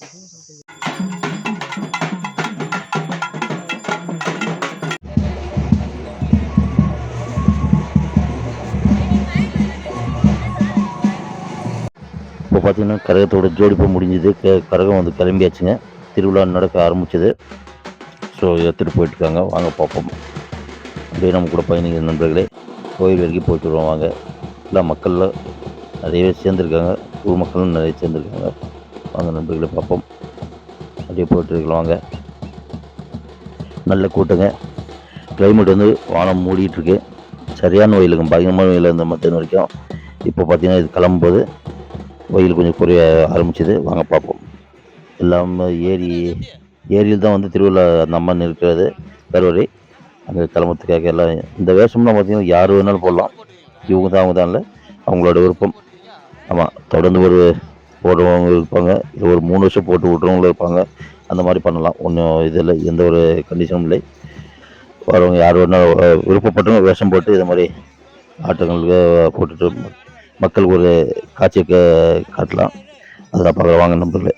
இப்போ பார்த்தீங்கன்னா கரகத்தோட ஜோடிப்பு முடிஞ்சுது. க- கரகம் வந்து கிளம்பியாச்சுங்க. திருவிழா நடக்க ஆரம்பிச்சது. ஸோ எடுத்துகிட்டு போயிட்டுருக்காங்க. வாங்க பார்ப்போம். அப்படியே நம்ம கூட பயணிக்கிற நண்பர்களே கோயில் வரைக்கும் போயிட்டு வருவோம். வாங்க. எல்லா மக்கள்லாம் நிறையவே சேர்ந்துருக்காங்க. ஊர் மக்களும் நிறைய சேர்ந்துருக்காங்க. வாங்க நண்பர்களை பார்ப்போம். அப்படியே போட்டுருக்கலாம் வாங்க. நல்ல கூட்டங்க. கிளைமேட் வந்து வானம் மூடிட்டுருக்கு சரியான சரியான இருக்கும் பயங்கரமான வெயில் இருந்த மத்தியான வரைக்கும். இப்போ பார்த்தீங்கன்னா இது கிளம்பும்போது வெயில் கொஞ்சம் குறைய ஆரம்பிச்சது. வாங்க பார்ப்போம். எல்லாம் ஏரி ஏரியில் தான் வந்து திருவிழா அந்த அம்மன் இருக்கிறது. கருவறை அங்கே கிளம்புறதுக்காக எல்லாம் இந்த வேஷம்லாம் பார்த்தீங்கன்னா யார் வேணாலும் போடலாம். இவங்க தான் அவங்க தான் இல்லை. அவங்களோட விருப்பம். ஆமாம் தொடர்ந்து ஒரு போடுறவங்க இருப்பாங்க. இல்லை ஒரு மூணு வருஷம் போட்டு விட்றவங்களும் இருப்பாங்க. அந்த மாதிரி பண்ணலாம். ஒன்றும் இதில் எந்த ஒரு கண்டிஷனும் இல்லை. வரவங்க யார் வேணாலும் விருப்பப்பட்டவங்க வேஷம் போட்டு இது மாதிரி ஆட்டங்களுக்கு போட்டுட்டு மக்களுக்கு ஒரு காட்சியை காட்டலாம். அதெல்லாம் பார்க்கலாம் வாங்க நம்பர்களே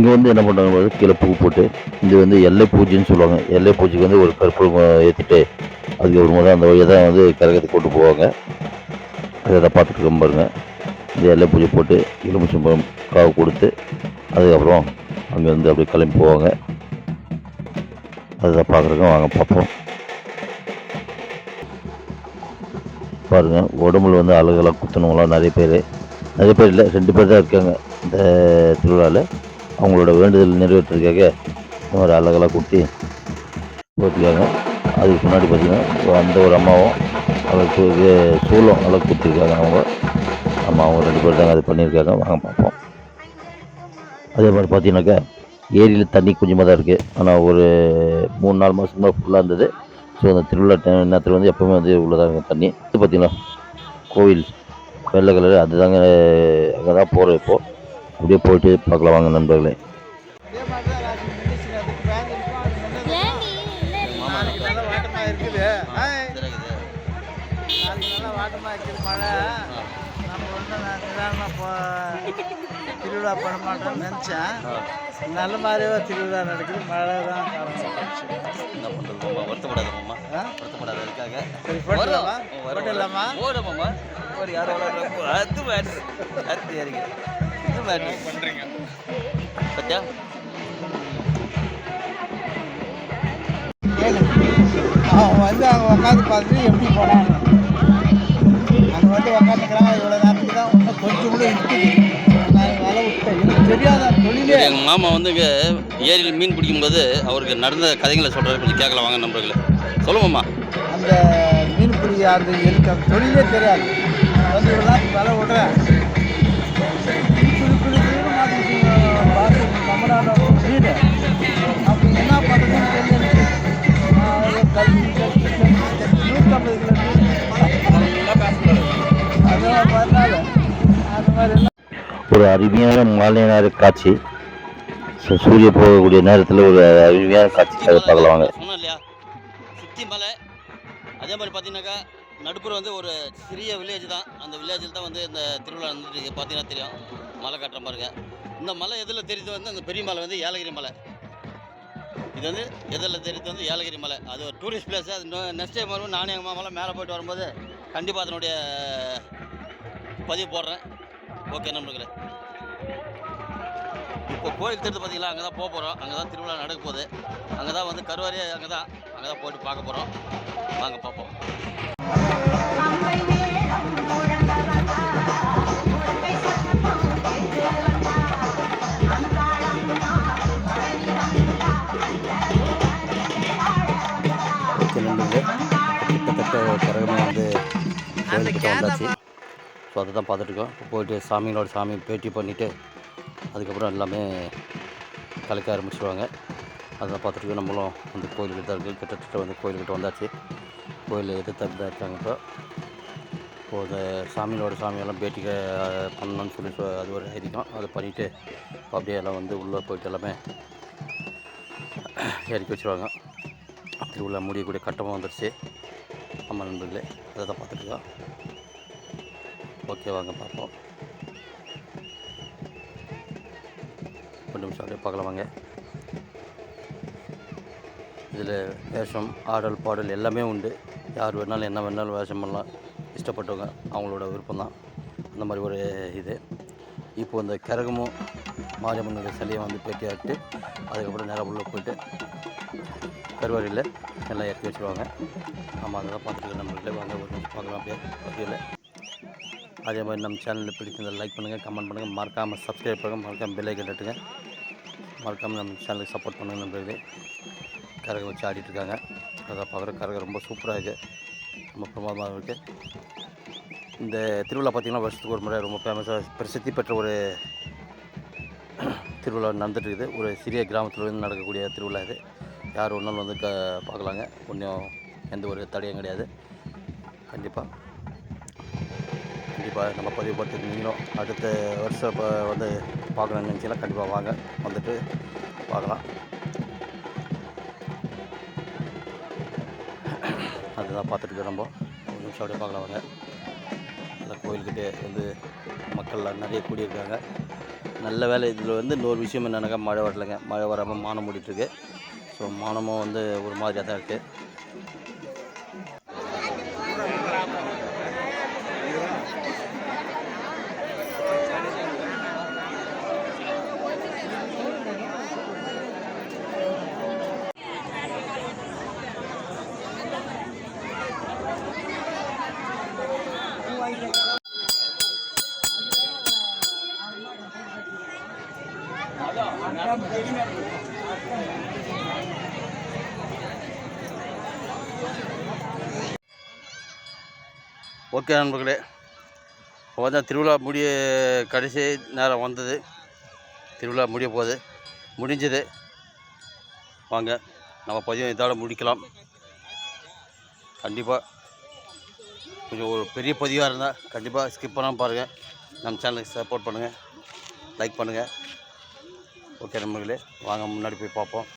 இங்கே வந்து என்ன பண்ணுறாங்க கீழே பூ போட்டு இது வந்து எல்லை பூஜைன்னு சொல்லுவாங்க. எல்லை பூஜைக்கு வந்து ஒரு கற்பூரம் ஏற்றிட்டு அதுக்கப்புறமா தான் அந்த வழியை தான் வந்து கரகத்துக்கு கொண்டு போவாங்க. அதை பார்த்துட்டு இருக்கோம் பாருங்க. இந்த எல்லை பூஜை போட்டு எலுமிச்சம்பழம் காவு கொடுத்து அதுக்கப்புறம் அங்கேருந்து அப்படியே கிளம்பி போவாங்க. அதை பார்க்குறதுக்கு வாங்க பார்ப்போம். பாருங்கள் உடம்புல வந்து அழகெல்லாம் குத்தணுங்களாம் நிறைய பேர். நிறைய பேர் இல்லை ரெண்டு பேர் தான் இருக்காங்க இந்த திருவிழாவில் அவங்களோட வேண்டுதல் நிறைவேற்றுறதுக்காக இந்த மாதிரி அழகெல்லாம் குத்தி போட்டிருக்காங்க. அதுக்கு முன்னாடி பார்த்தீங்கன்னா அந்த ஒரு அம்மாவும் அவருக்கு இது சூளம் நல்லா கொடுத்துருக்காங்க அவங்க. அம்மா அவங்க ரெண்டு பேர் தாங்க அது பண்ணியிருக்காங்க. வாங்க பார்ப்போம். அதே மாதிரி பார்த்தீங்கன்னாக்கா ஏரியில் தண்ணி கொஞ்சமாக தான் இருக்குது ஆனால் ஒரு மூணு நாலு மாதத்துக்கு ஃபுல்லாக இருந்தது. ஸோ அந்த திருவிழா டைம் நேரத்தில் வந்து எப்போவுமே வந்து உள்ளதாக இருக்கும் தண்ணி. இது பார்த்திங்கன்னா கோவில் வெள்ளை கலர் அதுதாங்க அங்கே தான் போகிறோம் இப்போது அப்படியே போயிட்டு பார்க்கலாம் வாங்க நண்பர்களே. இருக்குது இருக்குது மழை திருவிழா பண்ண மாட்டோம்னு நினச்சேன். நல்ல மாதிரியே திருவிழா நடக்குது மழை தான் காரணம் என்ன பண்றது மாமா வருத்தப்படாத மாமா வருத்தப்படாத அதுக்காக சரி போட்டுடலாமா போட்டுடலாமா மாமா ஒரு அது அது மேட்ரு பண்றீங்க. பத்தியா? கேளு அவன் வந்து அங்கே உட்காந்து பார்த்துட்டு எப்படி போனான்னு அங்கே வந்து உட்காந்துக்கிறாங்க இவ்வளோ நேரத்துக்கு தான் இன்னும் கொஞ்சம் கூட இருக்குது எங்கள் மாமா வந்து ஏரியில் மீன் பிடிக்கும்போது அவருக்கு நடந்த கதைகளை சொல்கிறாரு கொஞ்சம் கேட்கலாம் வாங்க நண்பர்களே. சொல்லுவோம்மா அந்த மீன் பிடி அந்த எனக்கு தொழிலே தெரியாது. வந்து இவ்வளோ ஒரு அருமையான மாலை நேர காட்சி. சூரிய போகக்கூடிய நேரத்தில் ஒரு அருமையான காட்சி அதை பார்க்கலாம் வாங்க இல்லையா சுற்றி மலை. அதே மாதிரி பார்த்தீங்கன்னாக்கா நடுப்புற வந்து ஒரு சிறிய வில்லேஜ் தான். அந்த வில்லேஜில் தான் வந்து இந்த திருவிழா வந்துட்டு பார்த்தீங்கன்னா தெரியும். மலை காட்டுற பாருங்க இந்த மலை எதில் தெரியுது வந்து அந்த பெரிய மலை வந்து ஏலகிரி மலை. இது வந்து எதில் தெரியுது வந்து ஏலகிரி மலை. அது ஒரு டூரிஸ்ட் பிளேஸ் அது நெக்ஸ்ட் டைம் வரும்போது நானும் எங்கள் மாமாலாம் மேலே போயிட்டு வரும்போது கண்டிப்பாக அதனுடைய பதிவு போடுறேன். ஓகே நண்பர்களே. இப்போ கோயில் தெரிஞ்சு பார்த்தீங்களா? அங்கே தான் போக போகிறோம் அங்கே தான் திருவிழா நடக்க போகுது. அங்கே தான் வந்து கருவாரியே அங்கே தான் அங்கே தான் போயிட்டு பார்க்க போகிறோம் வாங்க பார்ப்போம். கிட்டத்தட்ட கரகமே வந்து ஸோ அதை தான் பார்த்துட்ருக்கோம் இப்போ போயிட்டு சாமிங்களோட சாமி பேட்டி பண்ணிவிட்டு அதுக்கப்புறம் எல்லாமே கலைக்க ஆரம்பிச்சிடுவாங்க அதை பார்த்துட்டு நம்மளும் வந்து கோயிலுக்கிட்ட தான் இருக்குது கிட்டத்தட்ட வந்து கோயில்கிட்ட வந்தாச்சு. கோயில் எதிர்த்து தான் இருக்காங்க இப்போ. இப்போ இந்த சாமியோட சாமியெல்லாம் பேட்டி பண்ணணும்னு சொல்லி சொ- அது ஒரு ஐதீகம். அதை பண்ணிவிட்டு அப்படியே எல்லாம் வந்து உள்ளே போயிட்டு எல்லாமே இறக்கி வச்சுருவாங்க. திருவிழா முடியக்கூடிய கட்டமாக வந்துடுச்சு நம்ம நண்பர்களே அதை தான் பார்த்துட்ருக்கோம் ஓகே வாங்க பார்ப்போம். ஒரு நிமிஷம் அப்படியே பார்க்கலாம் வாங்க. இதில் வேஷம் ஆடல் பாடல் எல்லாமே உண்டு. யார் வேணாலும் என்ன வேணாலும் வேஷம் பண்ணலாம். இஷ்டப்பட்டவங்க அவங்களோட விருப்பம் தான் அந்த மாதிரி ஒரு இது. இப்போ இந்த கரகமும் மாரியம்மனுடைய சிலையை வந்து பேட்டியாட்டு அதுக்கப்புறம் நேரம் உள்ளே போயிட்டு கருவாரியில் எல்லாம் இறக்கி வச்சுருவாங்க. ஆமாம் அதெல்லாம் பார்த்துட்டு நம்மள்கிட்ட வாங்க ஒரு பார்க்கலாம் அப்படியே. அப்படியே அதே மாதிரி நம்ம சேனலில் பிடிச்சிருந்தால் லைக் பண்ணுங்கள் கமெண்ட் பண்ணுங்கள். மறக்காமல் சப்ஸ்கிரைப் பண்ணுங்கள் மறக்காமல் பெல் ஐக்கன் மறக்காமல் நம்ம சேனலுக்கு சப்போர்ட் பண்ணுங்கள் நம்பருது கரகம் வச்சு ஆடிட்டுருக்காங்க. அதை பார்க்குற கரகம் ரொம்ப சூப்பராக இருக்குது ரொம்ப பிரமாதமாக இருக்குது இந்த திருவிழா பார்த்திங்கன்னா வருஷத்துக்கு ஒரு முறை ரொம்ப ஃபேமஸாக பிரசித்தி பெற்ற ஒரு திருவிழா நடந்துட்டு இருக்குது ஒரு சிறிய கிராமத்தில் இருந்து நடக்கக்கூடிய திருவிழா இது. யார் ஒன்றாலும் வந்து க பார்க்கலாங்க. ஒன்றும் எந்த ஒரு தடையும் கிடையாது. கண்டிப்பாக கண்டிப்பாக நம்ம பதிவு பார்த்து நீங்களும் அடுத்த வருஷம் இப்போ வந்து பார்க்கணும்னு நினச்சிங்கன்னா கண்டிப்பாக வாங்க. வந்துட்டு பார்க்கலாம். அதுதான் பார்த்துட்டு ரொம்ப ஒரு நிமிஷம் அப்படியே பார்க்கலாம் வாங்க. இந்த கோயில்கிட்டே வந்து மக்கள்லாம் நிறைய கூடியிருக்காங்க. நல்ல வேலை. இதில் வந்து இன்னொரு விஷயம் என்னென்னாக்கா மழை வரலைங்க. மழை வராமல் மானம் மூடிட்டுருக்கு ஸோ மானமும் வந்து ஒரு மாதிரியாக தான் இருக்குது ஓகே நண்பர்களே இப்போ வந்து திருவிழா முடிய கடைசி நேரம் வந்தது. திருவிழா முடிய போகுது. முடிஞ்சது. வாங்க நம்ம பதிவு இதோட முடிக்கலாம். கண்டிப்பாக கொஞ்சம் ஒரு பெரிய பதிவாக இருந்தால் கண்டிப்பாக ஸ்கிப் பண்ணாமல் பாருங்கள் நம்ம சேனலுக்கு சப்போர்ட் பண்ணுங்கள் லைக் பண்ணுங்கள் ஓகே நண்பர்களே வாங்க முன்னாடி போய் பார்ப்போம்.